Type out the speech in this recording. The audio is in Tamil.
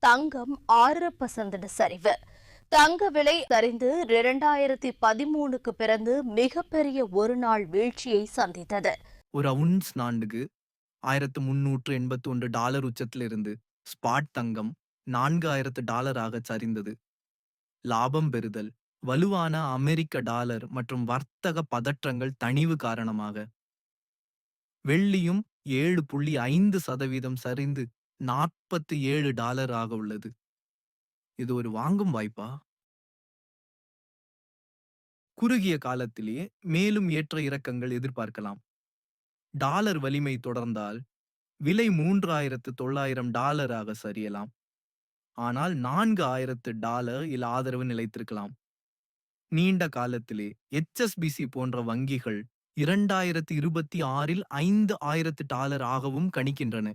தங்கம் ஆறு பர்சன்ட் சரிவு. தங்க விலை சரிந்து இரண்டாயிரத்தி பதிமூணுக்கு பிறந்து மிகப்பெரிய ஒரு நாள் வீழ்ச்சியை சந்தித்தது. ஒரு அவுன்ஸ் நான்குக்கு ஆயிரத்து முன்னூற்று எண்பத்தி ஒன்று டாலர் உச்சத்திலிருந்து ஸ்பாட் தங்கம் நான்கு ஆயிரத்து டாலராக சரிந்தது. லாபம் பெறுதல் வலுவான அமெரிக்க டாலர் மற்றும் வர்த்தக பதற்றங்கள் தணிவு காரணமாக. வெள்ளியும் ஏழு புள்ளி ஐந்து சதவீதம் சரிந்து நாற்பத்தி ஏழு டாலர் ஆக உள்ளது. இது ஒரு வாங்கும் வாய்ப்பா? குறுகிய காலத்திலேயே மேலும் ஏற்ற இறக்கங்கள் எதிர்பார்க்கலாம். டாலர் வலிமை தொடர்ந்தால் விலை மூன்றாயிரத்து தொள்ளாயிரம் டாலராக சரியலாம். ஆனால் நான்கு ஆயிரத்து டாலர் இல் ஆதரவு நிலைத்திருக்கலாம். நீண்ட காலத்திலே எச்எஸ்பிசி போன்ற வங்கிகள் இரண்டாயிரத்து இருபத்தி ஆறில் ஐந்து ஆயிரத்து டாலர் ஆகவும் கணிக்கின்றன.